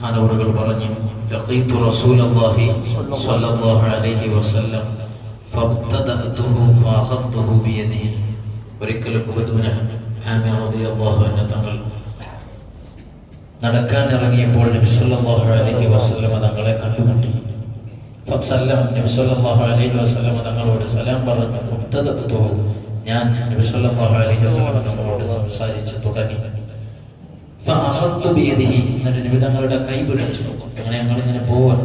ഹാനവറുകൾ പറഞ്ഞു ലഖീതു റസൂലല്ലാഹി സ്വല്ലല്ലാഹു അലൈഹി വസല്ലം ഫബ്തദഅതുഹു ഫഅഖദ്തുഹു ബിയദിഹി ഒരിക്കൽ ഉബദ് ബിൻ ആമിർ റളിയല്ലാഹു അൻഹു തങ്ങൾ നടക്കാൻ ഇറങ്ങിയപ്പോൾ നബി സല്ലല്ലാഹു അലൈഹി വസല്ലം തങ്ങളെ കണ്ടുമുട്ടി. ഫസല്ലം നബി സല്ലല്ലാഹു അലൈഹി വസല്ലം തങ്ങളോട് സലാം പറഞ്ഞു ഫബ്തദഅതുഹു ഞാൻ സംസാരിച്ച് അലൈഹി വസല്ലം തങ്ങളോട് സംസാരിച്ചു തുടങ്ങി. എന്നിട്ട് നബി തങ്ങളുടെ കൈ പിടിച്ചു അങ്ങനെ ഞങ്ങൾ ഇങ്ങനെ പോവാൻ?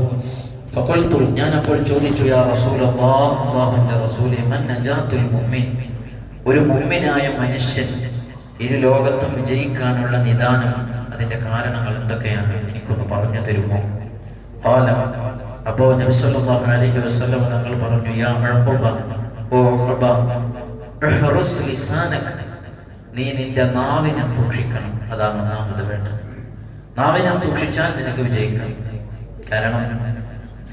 ഫഖൽതു ഞാൻ അപ്പോൾ ചോദിച്ചു യാ റസൂലല്ലാഹ് അല്ലാഹുവിന്റെ റസൂലേ മൻ നജാത്തുൽ മുഅ്മിൻ? ഒരു മുഅ്മിനായ മനുഷ്യൻ ഇരു ലോകത്തും വിജയിക്കാനുള്ള നിദാനം അതിന്റെ കാരണങ്ങൾ എന്തൊക്കെയാണ്? എനിക്കൊന്ന് പറഞ്ഞു തരുമോ? ഖാല അപ്പോ നബി സല്ലല്ലാഹു അലൈഹി വസല്ലം തങ്ങൾ പറഞ്ഞു യാ ഉഖബ ഓ നീ നിന്റെ നാവിനെ സൂക്ഷിക്കണം. അതാണ് ഒന്നാമത് വേണ്ടത്. നാവിനെ സൂക്ഷിച്ചാൽ നിനക്ക് വിജയിക്കാം. കാരണം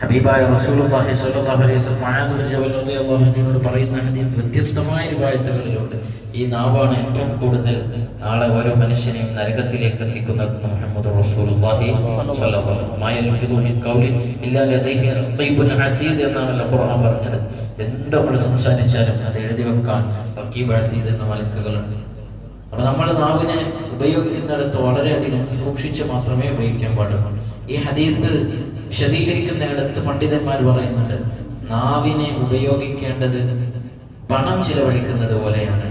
ഹബീബായ റസൂലുള്ളാഹി സ്വല്ലല്ലാഹു അലൈഹി വസല്ലം മുആദ് ബിൻ ജബൽ റളിയല്ലാഹു അൻഹുവിനോട് പറയുന്ന ഹദീസ് വ്യത്യസ്തമായ റിവായത്തുകളിലുണ്ട്. ഈ നാവാണ് ഏറ്റവും കൂടുതൽ നാളെ ഓരോ മനുഷ്യനെയും നരകത്തിലേക്ക് എത്തിക്കുന്നത് മുഹമ്മദ് റസൂലുള്ളാഹി സ്വല്ലല്ലാഹു അലൈഹി വസല്ലം. ഖൗലി ഇല്ലാ ലദൈഹി റഖീബുൻ അതീദ് എന്നാണല്ലോ ഖുർആൻ പറഞ്ഞത്. എന്ത് നമ്മൾ സംസാരിച്ചാലും അത് എഴുതി വെക്കാൻ റഖീബ് അതീദ് എന്ന മലക്കുകളുണ്ട്. അപ്പൊ നമ്മൾ നാവിനെ ഉപയോഗിക്കുന്നിടത്ത് വളരെയധികം സൂക്ഷിച്ച് മാത്രമേ ഉപയോഗിക്കാൻ പാടുള്ളൂ. ഈ ഹദീസ് വിശദീകരിക്കുന്നിടത്ത് പണ്ഡിതന്മാർ പറയുന്നുണ്ട് നാവിനെ ഉപയോഗിക്കേണ്ടത് പണം ചിലവഴിക്കുന്നത് പോലെയാണ്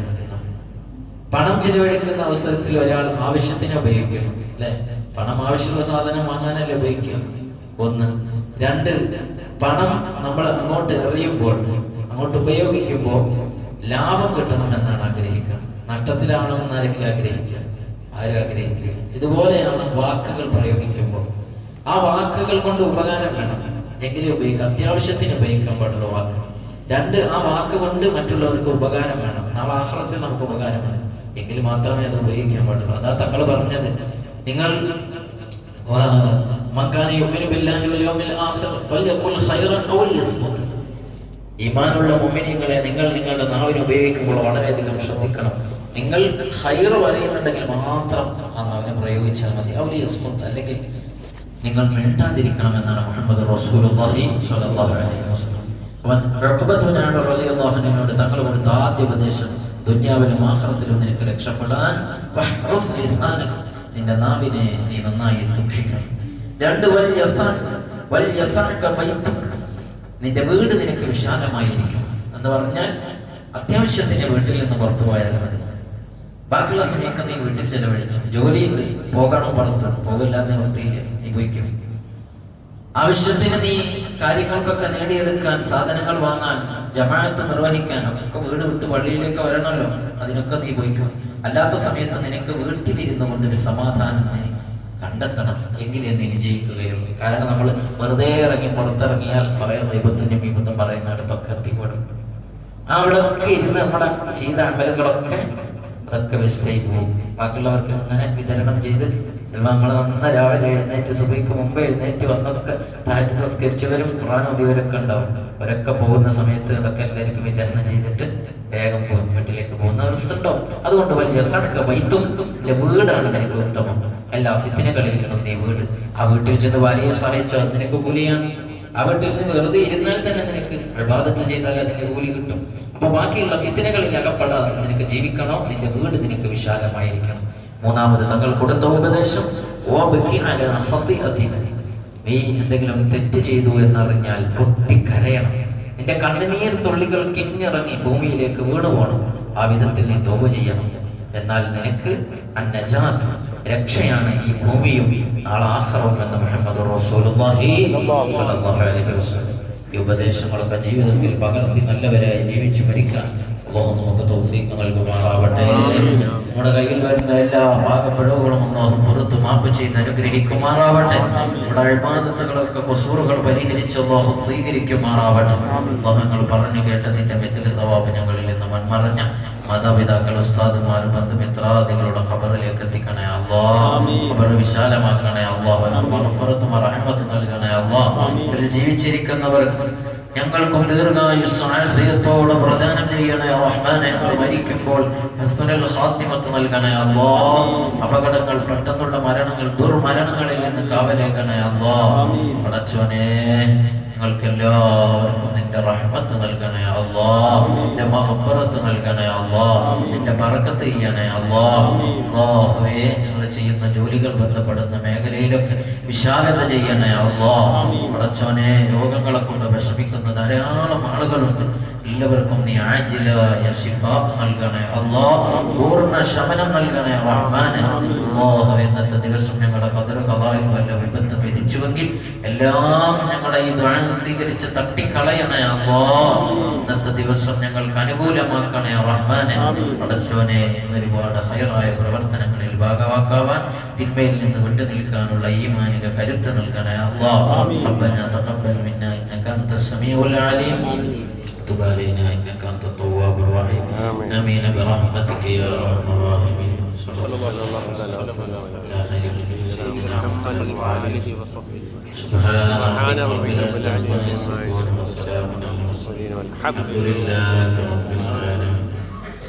പണം ചിലവഴിക്കുന്ന അവസരത്തിൽ ഒരാൾ ആവശ്യത്തിന് ഉപയോഗിക്കണം അല്ലെ? പണം ആവശ്യമുള്ള സാധനം വാങ്ങാനല്ലേ ഉപയോഗിക്കണം ഒന്ന്. രണ്ട് പണം നമ്മൾ അങ്ങോട്ട് എറിയുമ്പോൾ അങ്ങോട്ട് ഉപയോഗിക്കുമ്പോൾ ലാഭം കിട്ടണം എന്നാണ് ആഗ്രഹിക്കുക. നഷ്ടത്തിലാവണമെന്ന് ആരെങ്കിലും ആഗ്രഹിക്കുക? ആരും ആഗ്രഹിക്കുക ഇതുപോലെയാണ് വാക്കുകൾ പ്രയോഗിക്കുമ്പോൾ. ആ വാക്കുകൾ കൊണ്ട് ഉപകാരം വേണം. എങ്കിലും ഉപയോഗിക്കാം. അത്യാവശ്യത്തിന് ഉപയോഗിക്കാൻ പാടുള്ള വാക്ക് രണ്ട് ആ വാക്ക് കൊണ്ട് മറ്റുള്ളവർക്ക് ഉപകാരം വേണം. നാളെ ആശ്രത്തിൽ നമുക്ക് ഉപകാരം വേണം എങ്കിൽ മാത്രമേ അത് ഉപയോഗിക്കാൻ പാടുള്ളൂ. അതാ തങ്ങൾ പറഞ്ഞത്. നിങ്ങൾ മക്കാന യുമിനു ബില്ലാഹി വൽ യൗമിൽ ആഖിർ ഫൽയഖുൽ ഖൈറൻ ഔ ഈമാനുള്ള മൊമിനിയങ്ങളെ നിങ്ങൾ നിങ്ങളുടെ നാവിനെ ഉപയോഗിക്കുമ്പോൾ വളരെയധികം ശ്രദ്ധിക്കണം. നിങ്ങൾ ഖൈർ വരയുന്നുണ്ടെങ്കിൽ മാത്രം ആ നാവിനെ പ്രയോഗിച്ചാൽ മതി. അവർ യസ്മുത്ത് അല്ലെങ്കിൽ നിങ്ങൾ മിണ്ടാതിരിക്കണം എന്നാണ് മുഹമ്മദ് വസല്ലം. അവൻ അൻഹുവിനോട് തങ്ങൾ കൊടുത്ത ആദ്യ ഉപദേശം ദുനിയാവിലും ആഖിറത്തിലും നിനക്ക് രക്ഷപ്പെടാൻ നിന്റെ നാവിനെ നീ നന്നായി സൂക്ഷിക്കണം. രണ്ട് വൽ വൽ നിന്റെ വീട് നിനക്ക് വിശാലമായിരിക്കും എന്ന് പറഞ്ഞാൽ അത്യാവശ്യത്തിന് വീട്ടിൽ നിന്ന് പുറത്തു പോയാൽ മതി. ബാക്കിയുള്ള സമയമൊക്കെ നീ വീട്ടിൽ ചെലവഴിച്ചു. ജോലിയുണ്ട്. പോകണോ പുറത്ത്? പോകില്ല നിവൃത്തിയില്ല. നീ പോയിക്കും. ആവശ്യത്തിന് നീ കാര്യങ്ങൾക്കൊക്കെ നേടിയെടുക്കാൻ സാധനങ്ങൾ വാങ്ങാൻ ജമാഅത്ത് നിർവഹിക്കാൻ ഒക്കെ വീട് വിട്ട് പള്ളിയിലേക്ക് വരണമല്ലോ. അതിനൊക്കെ നീ പോയിക്കും. അല്ലാത്ത സമയത്ത് നിനക്ക് വീട്ടിലിരുന്നു കൊണ്ടൊരു സമാധാനം നീ കണ്ടെത്തണം. എങ്കിലേ നീ വിജയിക്കുകയുള്ളൂ കാരണം നമ്മൾ വെറുതെ ഇറങ്ങി പുറത്തിറങ്ങിയാൽ കുറെ വൈബത്തും വിപത്തും പറയുന്നിടത്തൊക്കെ എത്തിപ്പെടും. അവിടെ ഒക്കെ ഇരുന്ന് നമ്മുടെ ചെയ്ത അമലുകളൊക്കെ അതൊക്കെ വേസ്റ്റായി പോകും. ബാക്കിയുള്ളവർക്ക് അങ്ങനെ വിതരണം ചെയ്ത് ചിലപ്പോൾ നമ്മൾ നന്ന രാവിലെ എഴുന്നേറ്റ് സുബൈക്ക് മുമ്പ് എഴുന്നേറ്റ് വന്നൊക്കെ താഴ്ച സംസ്കരിച്ചവരും ഖുറാൻ ഉദ്യവരൊക്കെ ഉണ്ടാവും. അവരൊക്കെ പോകുന്ന സമയത്ത് അതൊക്കെ എല്ലാവർക്കും വിതരണം ചെയ്തിട്ട് വേഗം പോകും. വീട്ടിലേക്ക് പോകുന്ന അവസ്ഥ ഉണ്ടാവും. അതുകൊണ്ട് വലിയ സടക്ക വൈത്തും. വീടാണ് നിനക്ക് ഉത്തമം. എല്ലാ ഫിത്തിനകളിൽ നിന്നും നീ വീട്. ആ വീട്ടിൽ ചെന്ന് ഭാര്യയെ സഹായിച്ചോ അത് നിനക്ക് കൂലിയാണ്. ആ വീട്ടിൽ നിന്ന് വെറുതെ ഇരുന്നാൽ തന്നെ നിനക്ക് പ്രഭാതത്ത് ചെയ്താൽ അതിന്റെ കൂലി കിട്ടും. അപ്പൊ ബാക്കിയുള്ള ഫിത്തിനകളിൽ അകപ്പെടാതെ നിനക്ക് ജീവിക്കണോ? നിന്റെ വീട് നിനക്ക് വിശാലമായിരിക്കണം. മൂന്നാമത് തങ്ങൾ കൊടുത്ത ഉപദേശം. നീ എന്തെങ്കിലും തെറ്റ് ചെയ്തു എന്നറിഞ്ഞാൽ പൊട്ടിക്കരയണം. നിന്റെ കണ്ണുനീർ തുള്ളികൾ കിഞ്ഞിറങ്ങി ഭൂമിയിലേക്ക് വീണു പോകണം ആ വിധത്തിൽ നീ തോപ ചെയ്യണം. എന്നാൽ നിനക്ക് അന്നജാത്ത് രക്ഷയാണ് ഈ ഭൂമിയും നാളെ ആഹ്റവും എന്ന് മുഹമ്മദ് ഈ ഉപദേശങ്ങളൊക്കെ ജീവിതത്തിൽ പകർത്തി നല്ലവരായി ജീവിച്ചു മരിക്കാൻ അള്ളാഹു നമുക്ക് തൗഫീഖ് നൽകുമാറാവട്ടെ. നമ്മുടെ കയ്യിൽ വരുന്ന എല്ലാ പാകപ്പിഴവുകളും അള്ളാഹു പുറത്ത് മാപ്പ് ചെയ്ത് അനുഗ്രഹിക്കുമാറാവട്ടെ. നമ്മുടെ അഴിമാദത്തുകളൊക്കെ കുസൂറുകൾ പരിഹരിച്ച് അള്ളാഹു സ്വീകരിക്കുമാറാവട്ടെ. അള്ളാഹുങ്ങൾ പറഞ്ഞു കേട്ടതിന്റെ മിസില സവാബ് ഞങ്ങളിൽ നിന്ന് മൺമറഞ്ഞ മാതാപിതാക്കൾ ഉസ്താദുമാർ ബന്ധുമിത്രാദികളുടെ ഖബറിലേക്ക് എത്തിക്കണേ അള്ളാ ഖബർ വിശാലമാക്കണേ അള്ളാഹുറത്തും റഹ്മത്തും നൽകണേ അള്ളാ ഇവർ ജീവിച്ചിരിക്കുന്നവർ ഞങ്ങൾക്കും ദീർഘായുസ് ആഫിയത്തോടെ പ്രദാനം ചെയ്യണേ. റഹ്മാനെ ഞങ്ങൾ മരിക്കുമ്പോൾ ഖാത്തിമത്ത് നൽകണേ അല്ലാ. അപകടങ്ങൾ പെട്ടെന്നുള്ള മരണങ്ങൾ ദുർമരണങ്ങളിൽ നിന്ന് കാവലേക്കണേ അല്ലാ. പടച്ചോനെ ഞങ്ങൾക്ക് എല്ലാവർക്കും നിന്റെ റഹ്മത്ത് നൽകണേ അല്ലാ നിന്റെ മഹഫറത്ത് നൽകണേ അല്ലാ നിന്റെ ബറക്കത്ത് ചെയ്യണേ അല്ലാ അല്ലാഹുവേ ഞങ്ങൾ ചെയ്യുന്ന ജോലികൾ ബന്ധപ്പെടുന്ന മേഖലയിലൊക്കെ വിശാലത ചെയ്യണേ അള്ളോ. പടച്ചോനെ രോഗങ്ങളെ കൊണ്ട് വിഷമിക്കുന്ന ധാരാളം ആളുകളുണ്ട്. എല്ലാവർക്കും നീ ആജിലായ ശിഫ നൽകണേ അള്ളോ. പൂർണ ശമനം നൽകണേ റഹ്മാനെ. അല്ലാഹു ഇന്നത്തെ ദിവസം ഞങ്ങളുടെ കതിർ കഥായും വല്ല വിപത്ത് വിധിച്ചുവെങ്കിൽ എല്ലാം ഞങ്ങളുടെ ഈ ദ്വാരം സ്വീകരിച്ച് തട്ടിക്കളയണേ അള്ളോ. ഇന്നത്തെ ദിവസം ഞങ്ങൾക്ക് അനുകൂലമാക്കണേ റഹ്മാനെ. അടച്ചോനെ ഒരുപാട് ഹയറായ പ്രവർത്തനങ്ങളിൽ ഭാഗവാക്കാവാൻ തിന്മയിൽ നിന്ന് വിട്ടു നിൽക്കാനുള്ള ഈമാനിക കരുത്ത് നൽകണേ അല്ലാ ربنا تقبل منا انك انت السميع العليم تب علينا انك انت التواب الرحيم آمين. امين برحمتك يا ارحم الراحمين صلى صلى الله الله عليه وسلم على خير خلق سيدنا محمد محمد وآله وصحبه سبحان سبحان ربك رب ربك رب العزة العزة عما عما يصفون يصفون وسلام على المرسلين المرسلين والحمد الحمد لله رب العالمين صلى